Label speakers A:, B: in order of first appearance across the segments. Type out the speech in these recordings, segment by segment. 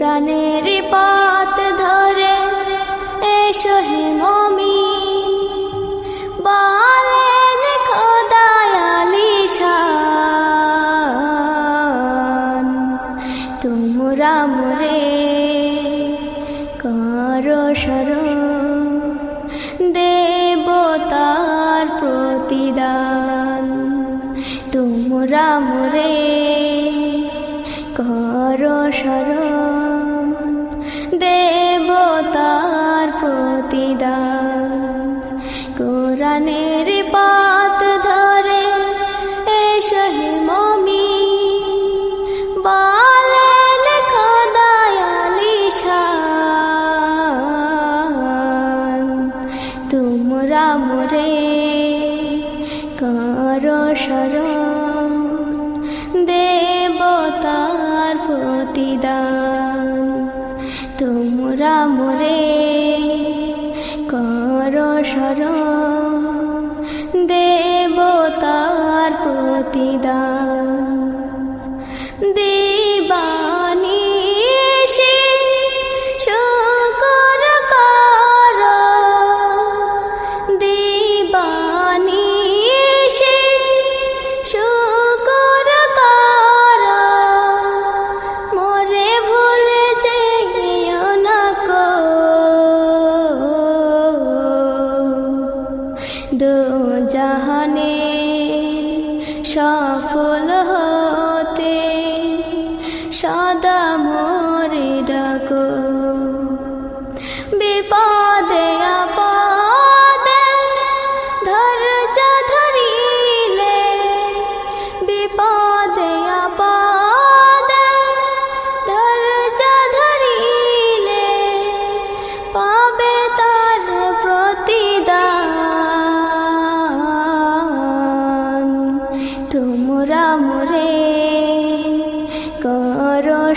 A: কোরআনের পাত ধরে এসো হে মমি। বলেন খোদায়ালি শান। তোমরা মোরে করো স্মরণ দেবতার প্রতিদান। তোমরা মোরে করো স্মরণ দেবতার প্রতিদান। কোরআনের পাত ধরে এসো হে মমি, বলেন খোদায়ালি শান তোমরা মোরে করো স্মরণ প্রতিদান। তোমরা মোরে কর সর দেবতার প্রতিদান। সফল হতে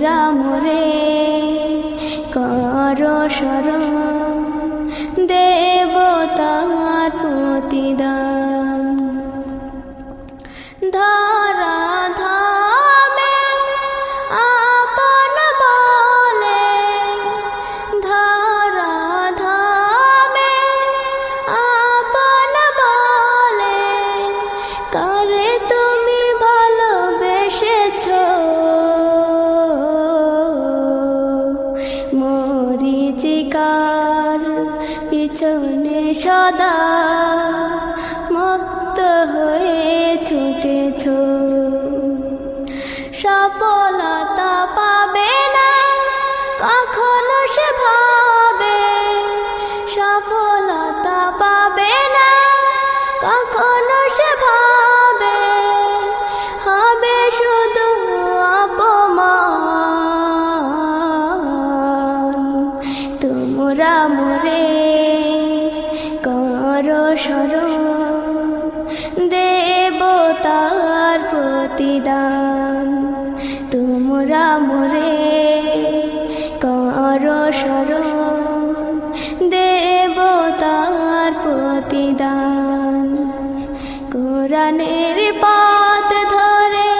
A: তোমরা রে। কর সদা মুক্ত হয়ে ছুটেছ। প্রতিদান। তোমরা মোরে করো স্মরণ দেবতার প্রতিদান। কোরআনের পাত ধরে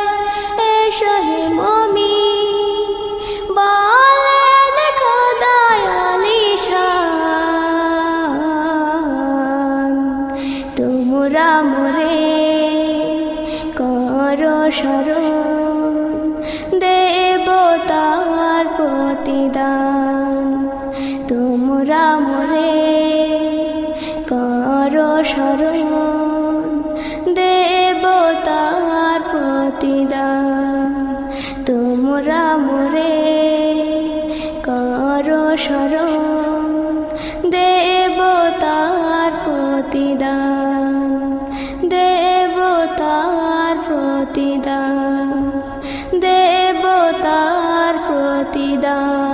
A: এসো মমি বলেন খোদায়ালি শান। তোমরা মোরে স্মরণ দেবতার প্রতিদান। তোমরা মোরে কর স্মরণ প্রতিদান। দেবতার প্রতিদান।